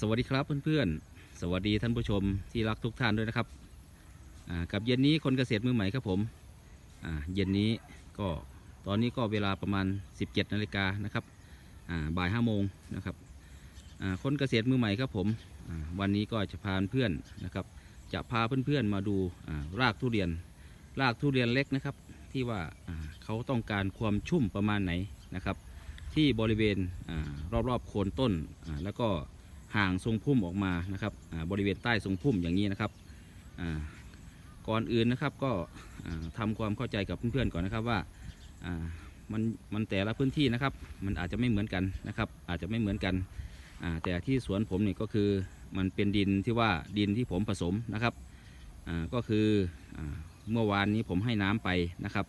สวัสดีครับเพื่อนๆ สวัสดีท่านผู้ชมที่รักทุกท่านด้วยนะครับกับเย็นนี้คนเกษตรมือใหม่ครับผมเย็นนี้ก็ตอนนี้ก็เวลาประมาณ 17นาฬิกานะครับอ่าบ่าย5โมงนะครับคนเกษตรมือใหม่ครับผมวันนี้ก็จะพาเพื่อนนะครับ จะพาเพื่อนๆมาดูรากทุเรียน รากทุเรียนเล็กนะครับ ที่ว่าเขาต้องการความชุ่มประมาณไหนนะครับ ที่บริเวณอรอบๆโคนต้นแล้วก็ ห่างทรงพุ่มออกมานะครับบริเวณใต้ทรงพุ่มอย่างนี้นะครับก่อนอื่นนะครับก็อ่าทำความเข้าใจกับเพื่อนๆก่อนนะครับว่ามันมันแต่ละพื้นที่นะครับ มันอาจจะไม่เหมือนกันนะครับ อาจจะไม่เหมือนกันแต่ที่สวนผมนี่ก็คือมันเป็นดินที่ว่าดินที่ผมผสมนะครับก็คือเมื่อวานนี้ผมให้น้ำไปนะครับ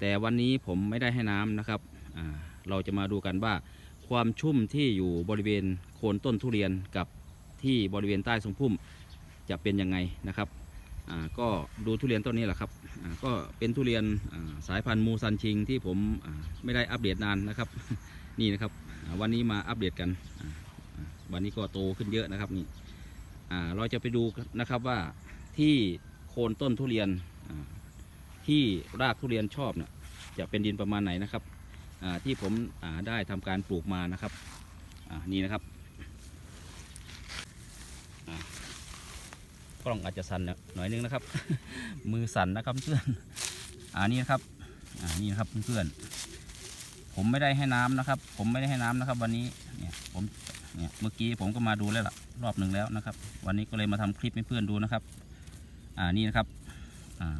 แต่วันนี้ผมไม่ได้ให้น้ำนะครับเราจะมาดูกันว่า ความชุ่มที่อยู่บริเวณโคนต้นทุเรียนกับที่บริเวณใต้ทรงพุ่มจะเป็นยังไงนะครับก็ดูทุเรียนต้นนี้แหละครับก็เป็นทุเรียนสายพันธุ์มูซันชิงที่ผมไม่ได้อัปเดตนานนะครับนี่นะครับวันนี้มาอัปเดตกัน วันนี้ก็โตขึ้นเยอะนะครับนี่เราจะไปดูนะครับว่าที่โคนต้นทุเรียนที่รากทุเรียนชอบเนี่ยจะเป็นดินประมาณไหนนะครับ ที่ผมได้ทำการปลูกมานะครับนี่นะครับกล้องอาจจะสั่นหน่อยนึงนะครับ มือสั่นนะครับเพื่อนอ่านี่นะครับอ่านี่นะครับเพื่อนผมไม่ได้ให้น้ำนะครับ ผมไม่ได้ให้น้ำนะครับ วันนี้เนี่ยผมเนี่ยเมื่อกี้ผมก็มาดูแล้วล่ะรอบหนึ่งแล้วนะครับ วันนี้ก็เลยมาทำคลิปให้เพื่อนดูนะครับ อ่านี่นะครับอ่า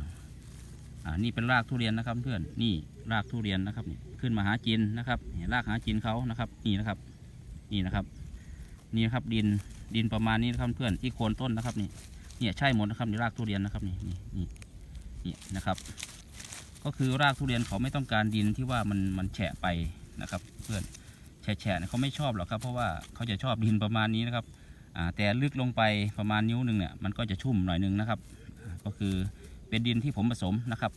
อ่านี่เป็นรากทุเรียนนะครับเพื่อนนี่รากทุเรียนนะครับนี่ขึ้นมาหาจินนะครับนี่รากหาจินเขานะครับนี่นะครับนี่นะครับ นี่นะครับดินดินประมาณนี้นะครับเพื่อนที่โคนต้นนะครับนี่เนี่ยใช่หมดนะครับนี่รากทุเรียนนะครับนี่นี่นี่นี่นะครับ ก็คือรากทุเรียนเขาไม่ต้องการดินที่ว่ามันมันแฉะไปนะครับ เพื่อนแฉะแฉะเนี่ยเขาไม่ชอบหรอกครับ เพราะว่าเขาจะชอบดินประมาณนี้นะครับแต่ลึกลงไปประมาณนิ้วหนึ่งเนี่ยมันก็จะชุ่มหน่อยหนึงนะครับ ก็คือ เป็นดินที่ผมผสมนะครับ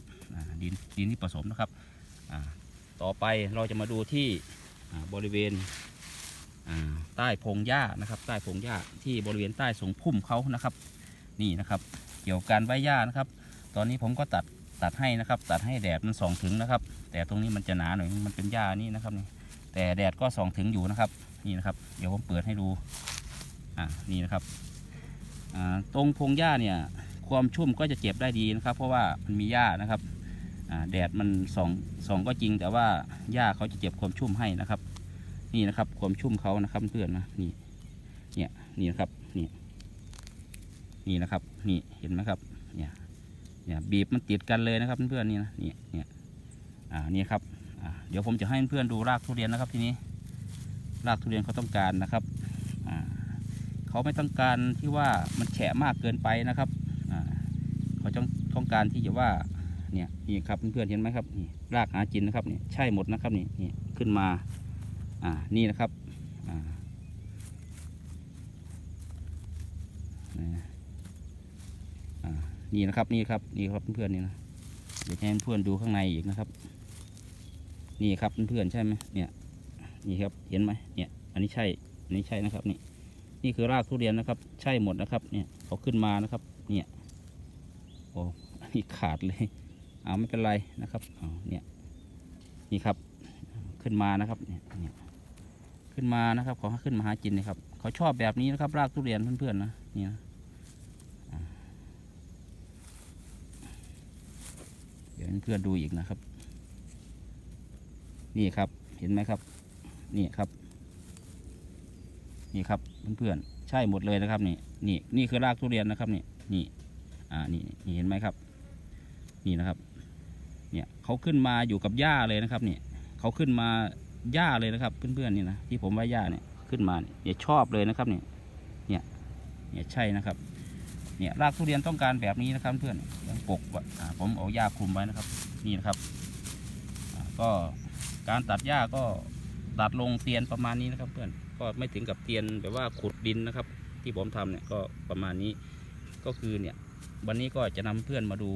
ดินดินที่ผสมนะครับต่อไปเราจะมาดูที่บริเวณใต้พงหญ้านะครับ ใต้พงหญ้าที่บริเวณใต้สงพุ่มเขานะครับ นี่นะครับ เกี่ยวกับการไว้หญ้านะครับ ตอนนี้ผมก็ตัดตัดให้นะครับ ตัดให้แดดมันส่องถึงนะครับ แต่ตรงนี้มันจะหนาหน่อยมันเป็นหญ้านี่นะครับนี่แต่แดดก็ส่องถึงอยู่นะครับนี่นะครับเดี๋ยวผมเปิดให้ดูอ่านี่นะครับตรงพงหญ้าเนี่ย ความชุ่มก็จะเก็บได้ดีนะครับ เพราะว่ามันมีหญ้านะครับแดดมันส่องส่องก็จริง แต่ว่าหญ้าเขาจะเก็บความชุ่มให้นะครับ นี่นะครับ ความชุ่มเขานะครับเพื่อนนะนี่เนี่ยนี่นะครับนี่นี่นะครับนี่เห็นไหมครับเนี่ยเนี่ยบีบมันติดกันเลยนะครับเพื่อนๆนี่นะนี่เนี่ยอ่านี่ครับอ่าเดี๋ยวผมจะให้เพื่อนดูรากทุเรียนนะครับทีนี้รากทุเรียนเขาต้องการนะครับอ่าเขาไม่ต้องการที่ว่ามันแฉะมากเกินไปนะครับ เขาต้องต้องการที่จะว่าเนี่ยนี่ครับเพื่อนๆเห็นไหมครับนี่รากหาจินนะครับนี่ใช่หมดนะครับนี่นี่ขึ้นมาอ่านี่นะครับอ่าน,นี่นะครับนี่ครับนี่ครับเพื่อนๆนี่นะเดี๋ยวให้เพื่อนดูข้างในอีกนะครับ นี่ครับเพื่อนๆใช่ไหมเนี่ยนี่ครับเห็นไหมเนี่ย อันนี้ใช่อันนี้ใช่นะครับนี่นี่คือรากทุเรียนนะครับ ใช่หมดนะครับ เนี่ยเขาขึ้นมานะครับ เนี่ย อ้อันนี้ขาดเลยเอาไม่เป็นไรนะครับเอาเนี่ยนี่ครับขึ้นมานะครับเนี่ยขึ้นมานะครับเขาขึ้นมาหากินนะครับ เขาชอบแบบนี้นะครับ รากทุเรียนเพื่อนๆนะนี่นะเดี๋ยวเพื่อนดูอีกนะครับ นี่ครับเห็นไหมครับ นี่ครับ นี่ครับเพื่อนๆใช่หมดเลยนะครับนี่นี่นี่คือรากทุเรียนนะครับนี่นี่ อ่านี่นี่เห็นไหมครับ นี่นะครับ เนี่ยเขาขึ้นมาอยู่กับหญ้าเลยนะครับเนี่ยเขาขึ้นมาหญ้าเลยนะครับ เพื่อนๆนี่นะที่ผมว่าหญ้าเนี่ยขึ้นมาเนี่ยชอบเลยนะครับเนี่ยเนี่ยเนี่ยใช่นะครับเนี่ยรากทุเรียนต้องการแบบนี้นะครับเพื่อนยังปกอ่าผมเอาหญ้าคลุมไว้นะครับ นี่นะครับก็การตัดหญ้าก็ตัดลงเตียนประมาณนี้นะครับ เพื่อนก็ไม่ถึงกับเตียนแบบว่าขุดดินนะครับ ที่ผมทำเนี่ยก็ประมาณนี้ก็คือเนี่ย วันนี้ก็จะนำเพื่อนมาดู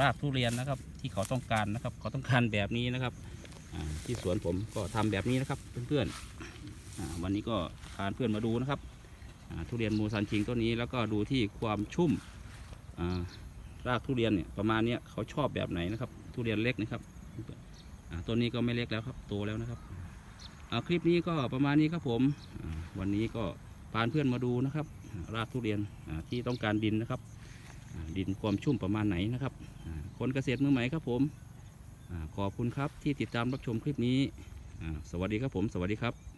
รากทุเรียนนะครับ ที่เขาต้องการนะครับ เขาต้องการแบบนี้นะครับที่สวนผมก็ทำแบบนี้นะครับเพื่อนๆวันนี้ก็พาเพื่อนมาดูนะครับทุเรียนมูซันชิงต้นนี้แล้วก็ดูที่ความชุ่มรากทุเรียนเนี่ยประมาณนี้เขาชอบแบบไหนนะครับ ทุเรียนเล็กนะครับต้นนี้ก็ไม่เล็กแล้วครับโตแล้วนะครับคลิปนี้ก็ประมาณนี้ครับผมวันนี้ก็พาเพื่อนมาดูนะครับ รากทุเรียนที่ต้องการดินนะครับ ดินความชุ่มประมาณไหนนะครับคนเกษตรมือใหม่ครับผมขอบคุณครับที่ติดตามรับชมคลิปนี้ สวัสดีครับผม สวัสดีครับ